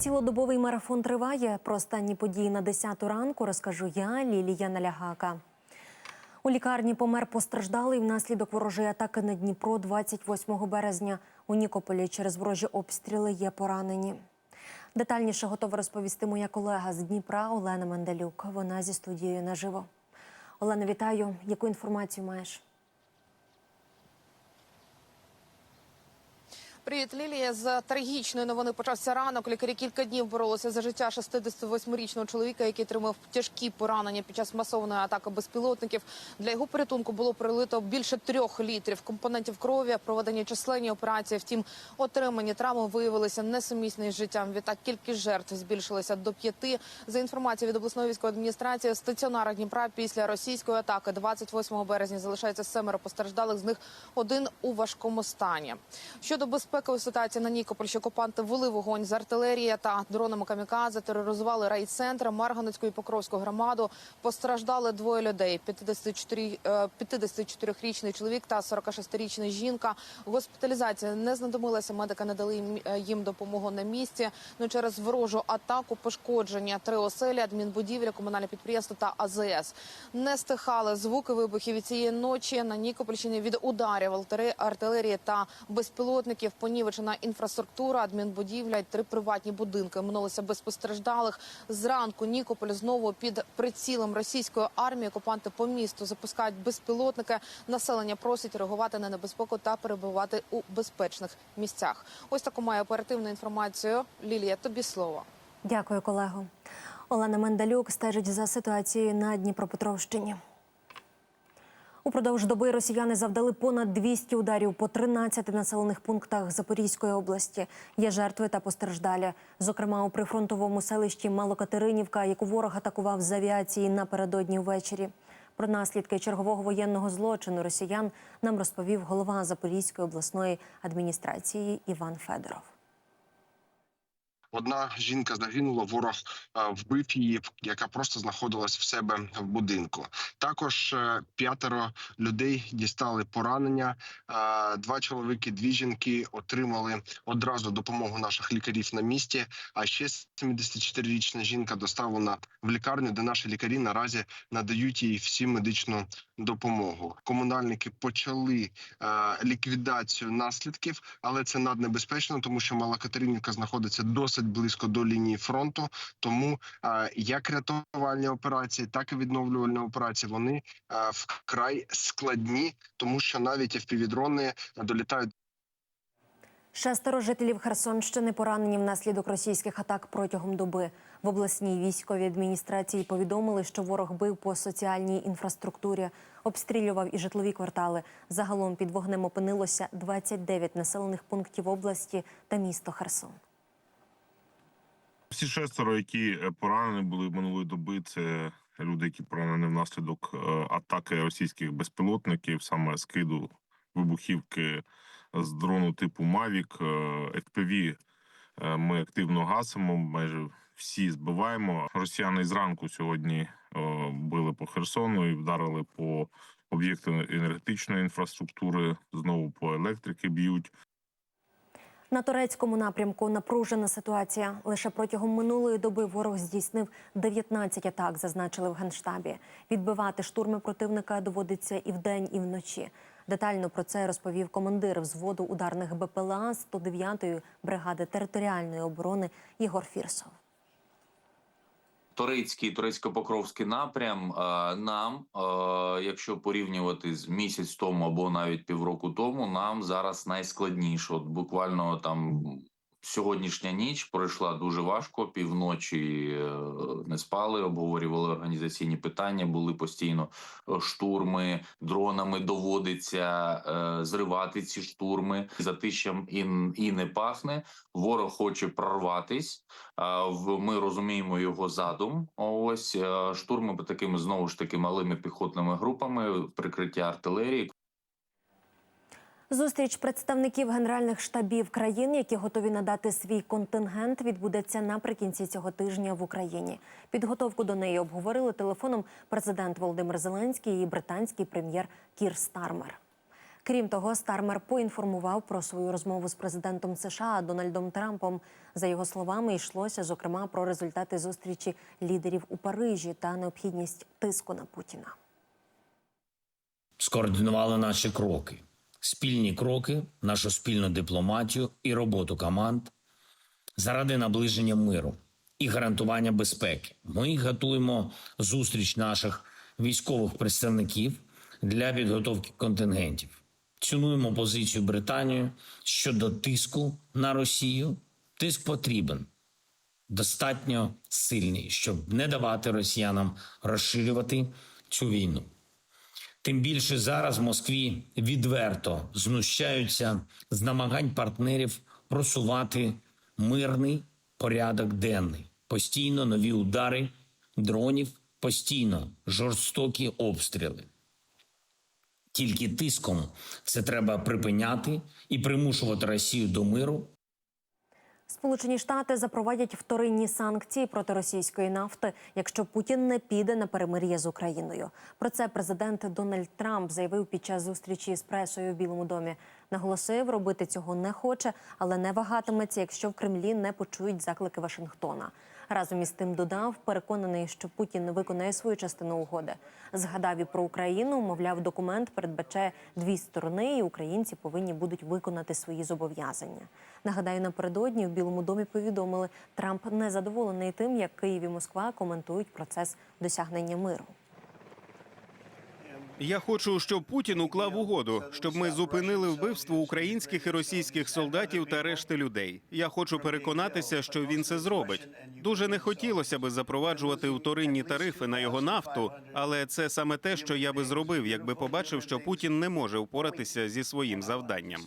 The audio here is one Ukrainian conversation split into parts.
Цілодобовий марафон триває. Про останні події на 10 ранку розкажу я, Лілія Налягака. У лікарні помер постраждалий внаслідок ворожої атаки на Дніпро 28 березня. У Нікополі через ворожі обстріли є поранені. Детальніше готова розповісти моя колега з Дніпра Олена Менделюк. Вона зі студією наживо. Олена, вітаю. Яку інформацію маєш? Привіт, Лілія. З трагічної новини почався ранок. Лікарі кілька днів боролися за життя 68-річного чоловіка, який отримав тяжкі поранення під час масованої атаки безпілотників. Для його порятунку було прилито більше трьох літрів компонентів крові, проведені численні операції. Втім, отримані травми виявилися несумісні з життям. Відтак кількість жертв збільшилася до п'яти. За інформацією від обласної військової адміністрації, стаціонара Дніпра після російської атаки 28 березня залишається семеро постраждалих. З них один у важкому стані. Щодо безпекової ситуації на Нікопольщі окупанти вели вогонь з артилерії та дронами камікадзе, тероризували райцентр Марганецьку і Покровську громаду. Постраждали двоє людей: 54, е, 54-річний чоловік та 46-річна жінка. Госпіталізація не знадобилася. Медики надали їм- е, їм допомогу на місці. Ну через ворожу атаку пошкодження три оселі, адмінбудівля, комунальне підприємство та АЗС. Не стихали звуки вибухів цієї ночі на Нікопольщині від ударів артилерії та безпілотників. Понівечена інфраструктура, адмінбудівля, й три приватні будинки. Минулися без постраждалих. Зранку Нікополь знову під прицілом російської армії. Окупанти по місту запускають безпілотники. Населення просить реагувати на небезпеку та перебувати у безпечних місцях. Ось таку має оперативну інформацію. Лілія, тобі слово. Дякую, колего. Олена Мендалюк стежить за ситуацією на Дніпропетровщині. Упродовж доби росіяни завдали понад 200 ударів по 13 населених пунктах Запорізької області. Є жертви та постраждалі. Зокрема, у прифронтовому селищі Малокатеринівка, яку ворог атакував з авіації напередодні ввечері. Про наслідки чергового воєнного злочину росіян нам розповів голова Запорізької обласної адміністрації Іван Федоров. Одна жінка загинула, ворог е, вбив її, яка просто знаходилась в себе в будинку. Також е, п'ятеро людей дістали поранення. Е, Два чоловіки, дві жінки отримали одразу допомогу наших лікарів на місці. А ще 74-річна жінка доставлена в лікарню, де наші лікарі наразі надають їй всі медичну допомогу. Комунальники почали ліквідацію наслідків, але це наднебезпечно, тому що Мала Катеринівка знаходиться досить близько до лінії фронту. Тому як рятувальні операції, так і відновлювальні операції вони вкрай складні, тому що навіть FPV-дрони долітають Шестеро жителів Херсонщини поранені внаслідок російських атак протягом доби. В обласній військовій адміністрації повідомили, що ворог бив по соціальній інфраструктурі, обстрілював і житлові квартали. Загалом під вогнем опинилося 29 населених пунктів області та місто Херсон. Всі шестеро, які е, поранені були минулої доби, це люди, які поранені внаслідок е, атаки російських безпілотників, саме скиду вибухівки з дрону типу Мавік. FPV е, ми активно гасимо, майже всі збиваємо. Росіяни зранку сьогодні били по Херсону і вдарили по об'єкту енергетичної інфраструктури. Знову по електрики б'ють. На турецькому напрямку напружена ситуація. Лише протягом минулої доби ворог здійснив 19 атак, зазначили в генштабі. Відбивати штурми противника доводиться і вдень, і вночі. Детально про це розповів командир взводу ударних БПЛА 109-ї бригади територіальної оборони Ігор Фірсов. Турецький турецько-покровський напрям е, нам, е, якщо порівнювати з місяць тому або навіть півроку тому, нам зараз найскладніше. От буквально там сьогоднішня ніч пройшла дуже важко. Півночі е, не спали, обговорювали організаційні питання. Були постійно е, штурми дронами. Доводиться е, зривати ці штурми. Затищем і, і не пахне. Ворог хоче прорватись. Ми розуміємо його задум. Ось штурми такими знову ж таки малими піхотними групами, прикриття артилерії. Зустріч представників генеральних штабів країн, які готові надати свій контингент, відбудеться наприкінці цього тижня в Україні. Підготовку до неї обговорили телефоном президент Володимир Зеленський і британський прем'єр Кір Стармер. Крім того, Стармер поінформував про свою розмову з президентом США Дональдом Трампом. За його словами, йшлося зокрема про результати зустрічі лідерів у Парижі та необхідність тиску на Путіна. скоординували наші кроки, спільні кроки, нашу спільну дипломатію і роботу команд заради наближення миру і гарантування безпеки. Ми готуємо зустріч наших військових представників для підготовки контингентів. Цінуємо позицію Британії щодо тиску на Росію. Тиск потрібен достатньо сильний, щоб не давати росіянам розширювати цю війну. Тим більше зараз в Москві відверто знущаються з намагань партнерів просувати мирний порядок денний, постійно нові удари дронів, постійно жорстокі обстріли. Тільки тиском це треба припиняти і примушувати Росію до миру Сполучені Штати запровадять вторинні санкції проти російської нафти, якщо Путін не піде на перемир'я з Україною. Про це президент Дональд Трамп заявив під час зустрічі з пресою в Білому домі. Наголосив, робити цього не хоче, але не вагатиметься, якщо в Кремлі не почують заклики Вашингтона. Разом із тим додав, переконаний, що Путін виконає свою частину угоди. Згадав і про Україну. Мовляв, документ передбачає дві сторони, і українці повинні будуть виконати свої зобов'язання. Нагадаю, напередодні в Білому домі повідомили, Трамп не задоволений тим, як Київ і Москва коментують процес досягнення миру. Я хочу, щоб Путін уклав угоду, щоб ми зупинили вбивство українських і російських солдатів та решти людей. Я хочу переконатися, що він це зробить. Дуже не хотілося би запроваджувати вторинні тарифи на його нафту, але це саме те, що я би зробив, якби побачив, що Путін не може впоратися зі своїм завданням.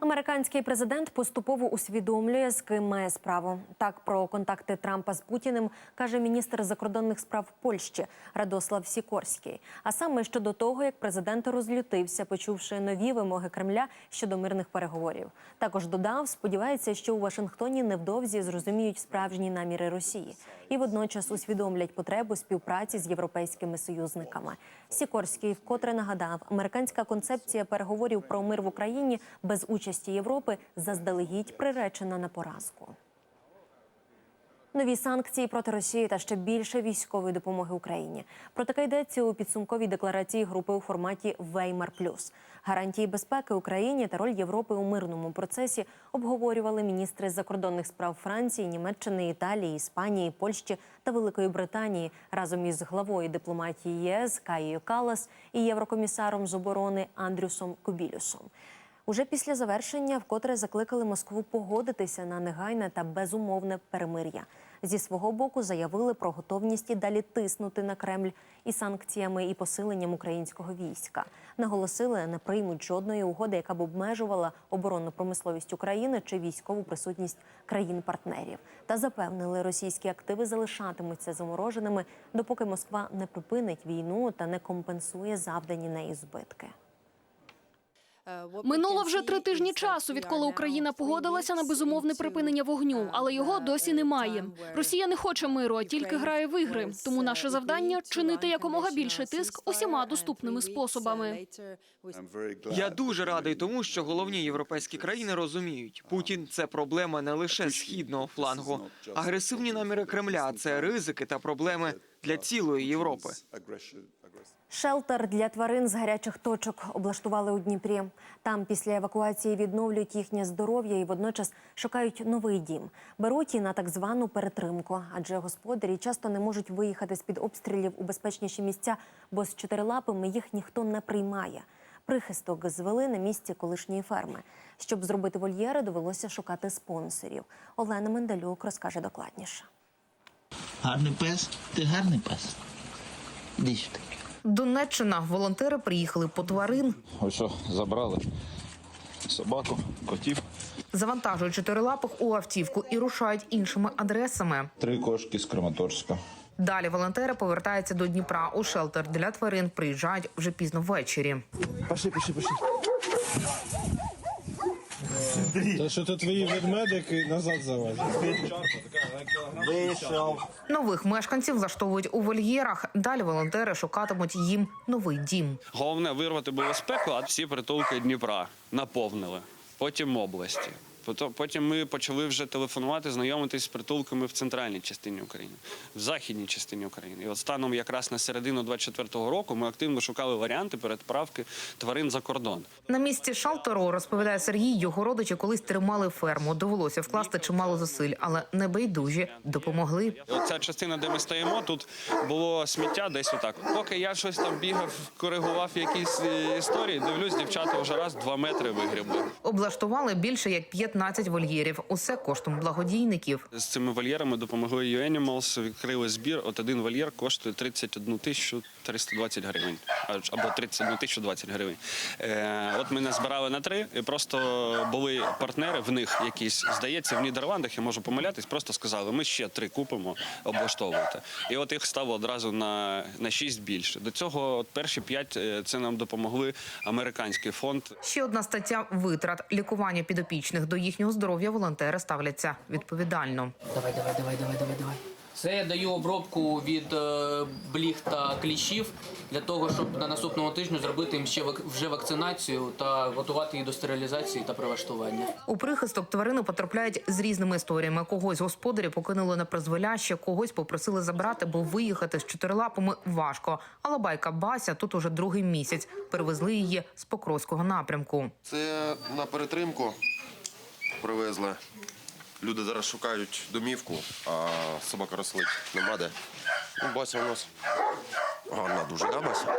Американський президент поступово усвідомлює, з ким має справу. Так про контакти Трампа з Путіним каже міністр закордонних справ Польщі Радослав Сікорський. А саме щодо того, як президент розлютився, почувши нові вимоги Кремля щодо мирних переговорів. Також додав, сподівається, що у Вашингтоні невдовзі зрозуміють справжні наміри Росії і водночас усвідомлять потребу співпраці з європейськими союзниками. Сікорський вкотре нагадав, американська концепція переговорів про мир в Україні без участі Європи заздалегідь приречена на поразку. Нові санкції проти Росії та ще більше військової допомоги Україні. Про таке йдеться у підсумковій декларації групи у форматі Веймар Плюс. Гарантії безпеки Україні та роль Європи у мирному процесі обговорювали міністри закордонних справ Франції, Німеччини, Італії, Іспанії, Польщі та Великої Британії разом із главою дипломатії ЄС Каєю Калас і єврокомісаром з оборони Андрюсом Кубілюсом. Уже після завершення вкотре закликали Москву погодитися на негайне та безумовне перемир'я. Зі свого боку заявили про готовність і далі тиснути на Кремль і санкціями і посиленням українського війська. Наголосили, не приймуть жодної угоди, яка б обмежувала оборонну промисловість України чи військову присутність країн-партнерів. Та запевнили, російські активи залишатимуться замороженими, допоки Москва не припинить війну та не компенсує завдані нею збитки. Минуло вже три тижні часу, відколи Україна погодилася на безумовне припинення вогню, але його досі немає. Росія не хоче миру, а тільки грає в ігри. Тому наше завдання чинити якомога більше тиск усіма доступними способами. Я дуже радий тому, що головні європейські країни розуміють, Путін це проблема не лише східного флангу. Агресивні наміри Кремля це ризики та проблеми для цілої Європи. Шелтер для тварин з гарячих точок облаштували у Дніпрі. Там після евакуації відновлюють їхнє здоров'я і водночас шукають новий дім. Беруть і на так звану перетримку, адже господарі часто не можуть виїхати з під обстрілів у безпечніші місця, бо з чотирилапими їх ніхто не приймає. Прихисток звели на місці колишньої ферми. Щоб зробити вольєри, довелося шукати спонсорів. Олена Менделюк розкаже докладніше. Гарний пес, ти гарний пес. Сюди. Донеччина. Волонтери приїхали по тварин. Ось що, забрали собаку, котів. Завантажують чотирилапих у автівку і рушають іншими адресами. Три кошки з Краматорська. Далі волонтери повертаються до Дніпра. У шелтер для тварин приїжджають вже пізно ввечері. Пішли, пішли, пішли. Та що то твої ведмедики назад завозять. Нових мешканців влаштовують у вольєрах. Далі волонтери шукатимуть їм новий дім. Головне вирвати було спеку, а всі притулки Дніпра наповнили. Потім області. Потім ми почали вже телефонувати, знайомитись з притулками в центральній частині України, в західній частині України. І от станом якраз на середину 24-го року ми активно шукали варіанти передправки тварин за кордон. На місці шалтеру, розповідає Сергій, його родичі колись тримали ферму. Довелося вкласти чимало зусиль, але небайдужі допомогли. Оця частина, де ми стоїмо, тут було сміття десь отак. Поки я щось там бігав, коригував якісь е, історії, дивлюсь, дівчата вже раз два метри вигрібли. Облаштували більше як 15 вольєрів. Усе коштом благодійників. З цими вольєрами допомогли U-Animals, відкрили збір. От один вольєр коштує 31 тисячу 320 гривень, або 31 тисячу 20 гривень. Е, от ми назбирали на три, і просто були партнери в них якісь, здається, в Нідерландах, я можу помилятись, просто сказали, ми ще три купимо, облаштовуйте. І от їх стало одразу на, на 6 більше. До цього от перші п'ять е, це нам допомогли американський фонд Ще одна стаття витрат лікування підопічних до їхнього здоров'я волонтери ставляться відповідально. Давай, давай, давай, давай, давай, давай. Це я даю обробку від е, бліг та кліщів для того, щоб на наступному тижню зробити їм ще вже вакцинацію та готувати їх до стерилізації та прилаштування. У прихисток тварини потрапляють з різними історіями. Когось господарі покинули на призволяще, когось попросили забрати, бо виїхати з чотирилапами важко. Але байка Бася тут уже другий місяць. Перевезли її з Покровського напрямку. Це на перетримку привезли. Люди зараз шукають домівку, а собака рослить нема де. Ну, Бася у нас гарна дуже, да, Бася?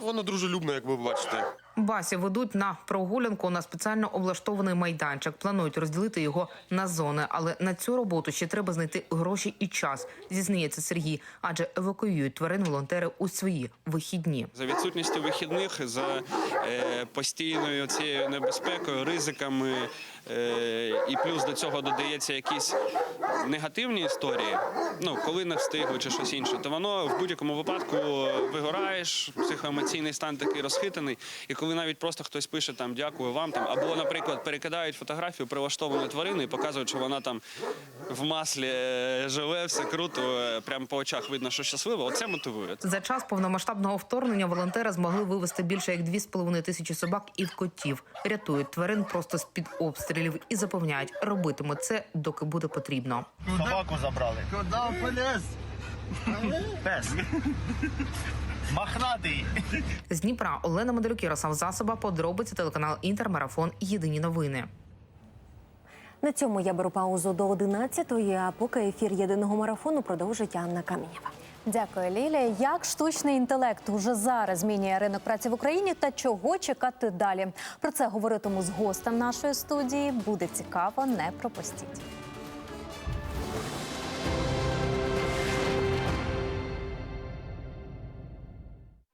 Вона дружелюбна, як ви бачите. Басі ведуть на прогулянку на спеціально облаштований майданчик. Планують розділити його на зони, але на цю роботу ще треба знайти гроші і час. Зізнається Сергій, адже евакуюють тварин волонтери у свої вихідні. За відсутністю вихідних, за е, постійною цією небезпекою, ризиками, е, і плюс до цього додається якісь негативні історії. Ну, коли не встигли чи щось інше, то воно в будь-якому випадку вигораєш, психоемоційний стан такий розхитаний. І коли навіть просто хтось пише там дякую вам там, або, наприклад, перекидають фотографію прилаштованої тварини і показують, що вона там в маслі е, живе, все круто, е, прямо по очах видно, що щаслива. Оце мотивує. За час повномасштабного вторгнення волонтери змогли вивезти більше як 2,5 тисячі собак і котів. Рятують тварин просто з під обстрілів і запевняють, робитимуть це, доки буде потрібно. Собаку забрали. Куди полез? Пес. Махнатий. З Дніпра Олена Медалюк, Ярослав Засоба, подробиці телеканал Інтермарафон. Єдині новини. На цьому я беру паузу до 11-ї, а поки ефір єдиного марафону продовжить Анна Камінєва. Дякую, Лілія. Як штучний інтелект уже зараз змінює ринок праці в Україні та чого чекати далі? Про це говоритиму з гостем нашої студії. Буде цікаво, не пропустіть.